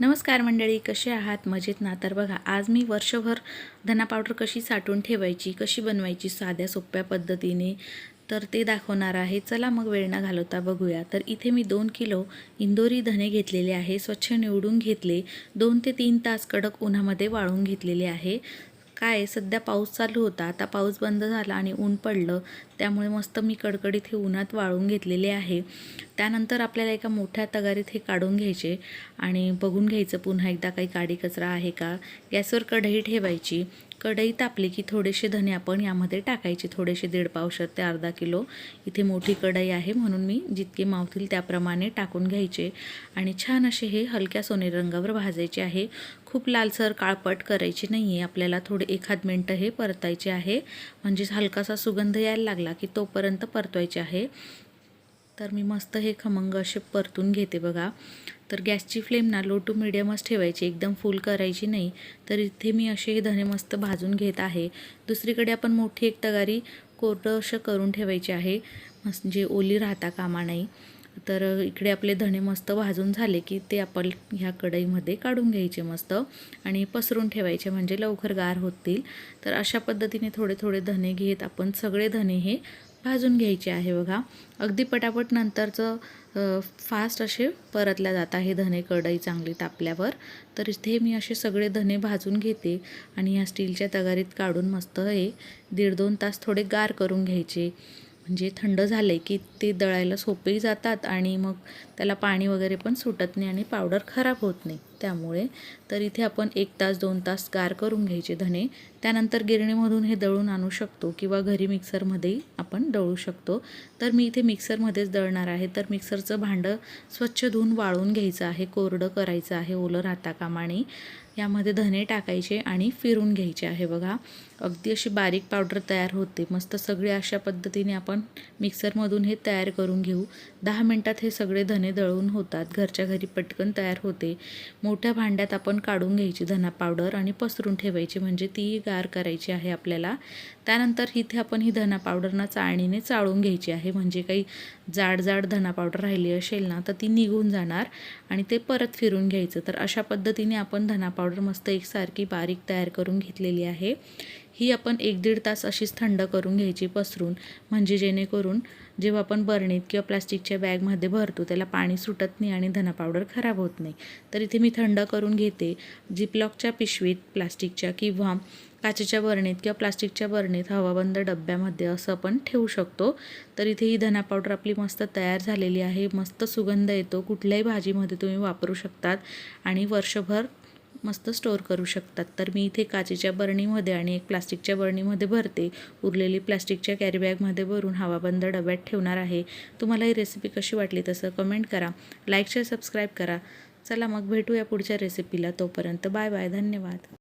नमस्कार मंडळी कसे आहात? मजेत ना? तर बघा आज मी वर्षभर धना पावडर कशी साठवून ठेवायची कशी बनवायची साध्या सोप्या पद्धतीने तर ते दाखवणार आहे. चला मग वेळ न घालवता बघूया. तर इथे मी दोन किलो इंदोरी धने घेतलेले आहे स्वच्छ निवडून घेतले. दोन ते तीन तास कडक उन्हामध्ये वाळून घेतलेले आहे. काय सध्या पाऊस चालू होता. आता पाऊस बंद झाला आणि ऊन पडलं. त्यामुळे मस्त मी कडकडीत हे उन्हात वाळून घेतलेले आहे. त्यानंतर आपल्याला एका मोठ्या तगारीत हे काढून घ्यायचे आणि बघून घ्यायचं पुन्हा एकदा काही काडी कचरा आहे का? गॅसवर कढई ठेवायची. कढई तापली की थोडेसे धने आपण यामध्ये टाकायचे. थोडेसे दीड पावशर ते अर्धा किलो. इथे मोठी कढई आहे म्हणून मी जितके मावतील त्याप्रमाणे टाकून घ्यायचे. आणि छान असे हे हलक्या सोनेरी रंगावर भाजायचे आहे. खूप लालसर काळपट करायची नाही आहे आपल्याला थोडे एखाद मिनटं हे परतायचे आहे. म्हणजेच हलकासा सुगंध यायला लागला. की तोपर्यंत परतवायचे आहे. तर मी मस्त हे खमंग असे परतून घेते बघा. तर गॅसची फ्लेम ना लो टू मिडियमच ठेवायची एकदम फुल करायची नाही. तर इथे मी असे हे धने मस्त भाजून घेत आहे. दुसरीकडे आपण मोठी एक तगारी कोरडं असं करून ठेवायची आहे. म्हणजे ओली राहता कामा नाही. तर इकडे आपले धणे मस्त भाजून झाले की ते आपण ह्या कढईमध्ये काढून घ्यायचे मस्त आणि पसरून ठेवायचे म्हणजे लवकर गार होतील. तर अशा पद्धतीने थोडे थोडे धणे घेत आपण सगळे धणे हे भाजून घ्यायचे आहे बघा. अगदी पटापट नंतरचं फास्ट असे परतल्या जात आहे धने कढई चांगली तापल्यावर. तर इथे मी असे सगळे धने भाजून घेते आणि ह्या स्टीलच्या तगारीत काढून मस्त हे दीड दोन तास थोडे गार करून घ्यायचे. म्हणजे थंड झाले की ते दळायला सोपेही जातात आणि मग त्याला पाणी वगैरे पण सुटत नाही आणि पावडर खराब होत नाही. त्यामुळे तर इथे आपण एक तास दोन तास गार करून घ्यायचे धने त्यानंतर गिरणीमधून हे दळून आणू शकतो किंवा घरी मिक्सरमध्येही आपण दळू शकतो. तर मी इथे मिक्सरमध्येच दळणार आहे. तर मिक्सरचं भांडं स्वच्छ धुवून वाळून घ्यायचं आहे कोरडं करायचं आहे ओलं राहता कामाने यामध्ये धने टाकायचे आणि फिरून घ्यायचे आहे बघा. अगदी अशी बारीक पावडर तयार होते. मस्त सगळे अशा पद्धतीने आपण मिक्सरमधून हे तयार करून घेऊ. दहा मिनटात हे सगळे धने दळून होतात. घरच्या घरी पटकन तयार होते. मोठ्या भांड्यात आपण काढून घ्यायची धना पावडर आणि पसरून ठेवायची म्हणजे ती गार करायची आहे आपल्याला. त्यानंतर इथे आपण ही धना पावडरना चाळणीने चाळून घ्यायची आहे. म्हणजे काही जाड जाड धना पावडर राहिली असेल ना तर ती निघून जाणार आणि ते परत फिरून घ्यायचं. तर अशा पद्धतीने आपण धना पावडर पावडर मस्त एकसारखी बारीक तयार करून घेतलेली आहे. ही आपण एक दीड तास अशीच थंड करून घ्यायची पसरून म्हणजे जेणेकरून जेव्हा आपण बरणीत किंवा प्लास्टिकच्या बॅगमध्ये भरतो त्याला पाणी सुटत नाही आणि धना पावडर खराब होत नाही. तर इथे मी थंड करून घेते जिपलॉकच्या पिशवीत प्लास्टिकच्या किंवा काचेच्या बरणीत किंवा प्लास्टिकच्या बरणीत हवाबंद डब्यामध्ये असं आपण ठेवू शकतो. तर इथे ही धना पावडर आपली मस्त तयार झालेली आहे. मस्त सुगंध येतो. कुठल्याही भाजीमध्ये तुम्ही वापरू शकतात आणि वर्षभर मस्त स्टोअर करू शकतात. तर मी इथे काचेच्या बरणीमध्ये आणि एक प्लास्टिकच्या बरणीमध्ये भरते. उरलेली प्लास्टिकच्या कॅरीबॅगमध्ये भरून हवाबंद डब्यात ठेवणार आहे. तुम्हाला ही रेसिपी कशी वाटली तसं कमेंट करा. लाईक शेअर सबस्क्राईब करा. चला मग भेटूया पुढच्या रेसिपीला तोपर्यंत बाय बाय धन्यवाद.